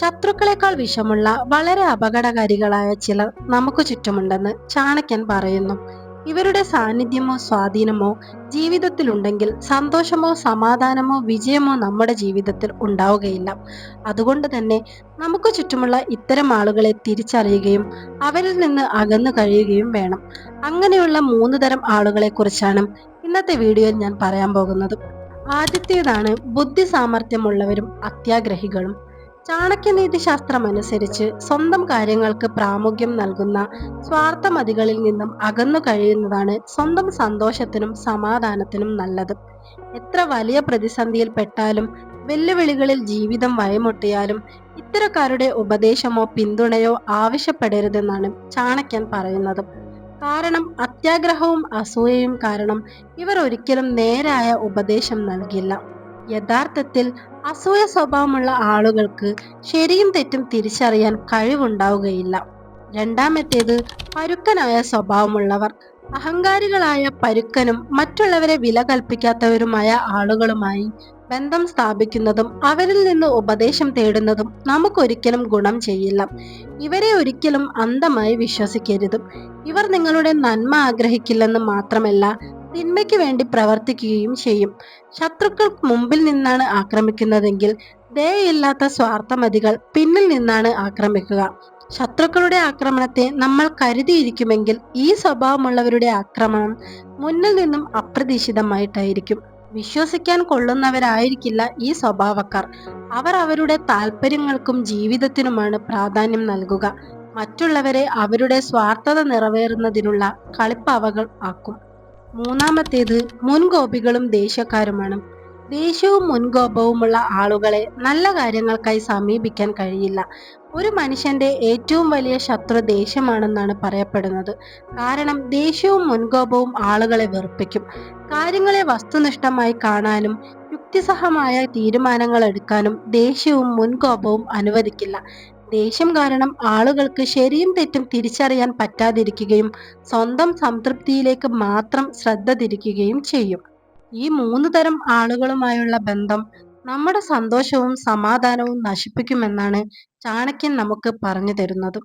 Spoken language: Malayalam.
ശത്രുക്കളെക്കാൾ വിഷമുള്ള വളരെ അപകടകാരികളായ ചിലർ നമുക്ക് ചുറ്റുമുണ്ടെന്ന് ചാണക്യൻ പറയുന്നു. ഇവരുടെ സാന്നിധ്യമോ സ്വാധീനമോ ജീവിതത്തിലുണ്ടെങ്കിൽ സന്തോഷമോ സമാധാനമോ വിജയമോ നമ്മുടെ ജീവിതത്തിൽ ഉണ്ടാവുകയില്ല. അതുകൊണ്ട് തന്നെ നമുക്ക് ചുറ്റുമുള്ള ഇത്തരം ആളുകളെ തിരിച്ചറിയുകയും അവരിൽ നിന്ന് അകന്നു കഴിയുകയും വേണം. അങ്ങനെയുള്ള മൂന്ന് തരം ആളുകളെ കുറിച്ചാണ് ഇന്നത്തെ വീഡിയോയിൽ ഞാൻ പറയാൻ പോകുന്നത്. ആദ്യത്തേതാണ് ബുദ്ധി സാമർഥ്യമുള്ളവരും അത്യാഗ്രഹികളും. ചാണക്യനീതിശാസ്ത്രം അനുസരിച്ച് സ്വന്തം കാര്യങ്ങൾക്ക് പ്രാമുഖ്യം നൽകുന്ന സ്വാർത്ഥമതികളിൽ നിന്നും അകന്നു കഴിയുന്നതാണ് സ്വന്തം സന്തോഷത്തിനും സമാധാനത്തിനും നല്ലത്. എത്ര വലിയ പ്രതിസന്ധിയിൽ പെട്ടാലും വെല്ലുവിളികളിൽ ജീവിതം വയമുട്ടിയാലും ഇത്തരക്കാരുടെ ഉപദേശമോ പിന്തുണയോ ആവശ്യപ്പെടരുതെന്നാണ് ചാണക്യൻ പറയുന്നത്. കാരണം അത്യാഗ്രഹവും അസൂയയും കാരണം ഇവർ ഒരിക്കലും നേരായ ഉപദേശം നൽകില്ല. യഥാർത്ഥത്തിൽ അസൂയ സ്വഭാവമുള്ള ആളുകൾക്ക് ശരിയും തെറ്റും തിരിച്ചറിയാൻ കഴിവുണ്ടാവുകയില്ല. രണ്ടാമത്തേത് പരുക്കനായ സ്വഭാവമുള്ളവർ. അഹങ്കാരികളായ പരുക്കനും മറ്റുള്ളവരെ വില കൽപ്പിക്കാത്തവരുമായ ആളുകളുമായി ബന്ധം സ്ഥാപിക്കുന്നതും അവരിൽ നിന്ന് ഉപദേശം തേടുന്നതും നമുക്കൊരിക്കലും ഗുണം ചെയ്യില്ല. ഇവരെ ഒരിക്കലും അന്ധമായി വിശ്വസിക്കരുതും. ഇവർ നിങ്ങളുടെ നന്മ ആഗ്രഹിക്കില്ലെന്ന് മാത്രമല്ല തിന്മയ്ക്ക് വേണ്ടി പ്രവർത്തിക്കുകയും ചെയ്യും. ശത്രുക്കൾ മുമ്പിൽ നിന്നാണ് ആക്രമിക്കുന്നതെങ്കിൽ ദയയില്ലാത്ത സ്വാർത്ഥമതികൾ പിന്നിൽ നിന്നാണ് ആക്രമിക്കുക. ശത്രുക്കളുടെ ആക്രമണത്തെ നമ്മൾ കരുതിയിരിക്കുമെങ്കിൽ ഈ സ്വഭാവമുള്ളവരുടെ ആക്രമണം മുന്നിൽ നിന്നും അപ്രതീക്ഷിതമായിട്ടായിരിക്കും. വിശ്വസിക്കാൻ കൊള്ളുന്നവരായിരിക്കില്ല ഈ സ്വഭാവക്കാർ. അവർ അവരുടെ താല്പര്യങ്ങൾക്കും ജീവിതത്തിനുമാണ് പ്രാധാന്യം നൽകുക. മറ്റുള്ളവരെ അവരുടെ സ്വാർത്ഥത നിറവേറുന്നതിനുള്ള കളിപ്പാവകൾ ആക്കും. മൂന്നാമത്തേത് മുൻകോപികളും ദേഷ്യക്കാരുമാണ്. ദേഷ്യവും മുൻകോപവുമുള്ള ആളുകളെ നല്ല കാര്യങ്ങൾക്കായി സമീപിക്കാൻ കഴിയില്ല. ഒരു മനുഷ്യന്റെ ഏറ്റവും വലിയ ശത്രു ദേഷ്യമാണെന്നാണ് പറയപ്പെടുന്നത്. കാരണം ദേഷ്യവും മുൻകോപവും ആളുകളെ വെറുപ്പിക്കും. കാര്യങ്ങളെ വസ്തുനിഷ്ഠമായി കാണാനും യുക്തിസഹമായ തീരുമാനങ്ങൾ എടുക്കാനും ദേഷ്യവും മുൻകോപവും അനുവദിക്കില്ല. ദേഷ്യം കാരണം ആളുകൾക്ക് ശരിയും തെറ്റും തിരിച്ചറിയാൻ പറ്റാതിരിക്കുകയും സ്വന്തം സംതൃപ്തിയിലേക്ക് മാത്രം ശ്രദ്ധ തിരിക്കുകയും ചെയ്യും. ഈ മൂന്ന് തരം ആളുകളുമായുള്ള ബന്ധം നമ്മുടെ സന്തോഷവും സമാധാനവും നശിപ്പിക്കുമെന്നാണ് ചാണക്യൻ നമുക്ക് പറഞ്ഞു തരുന്നത്.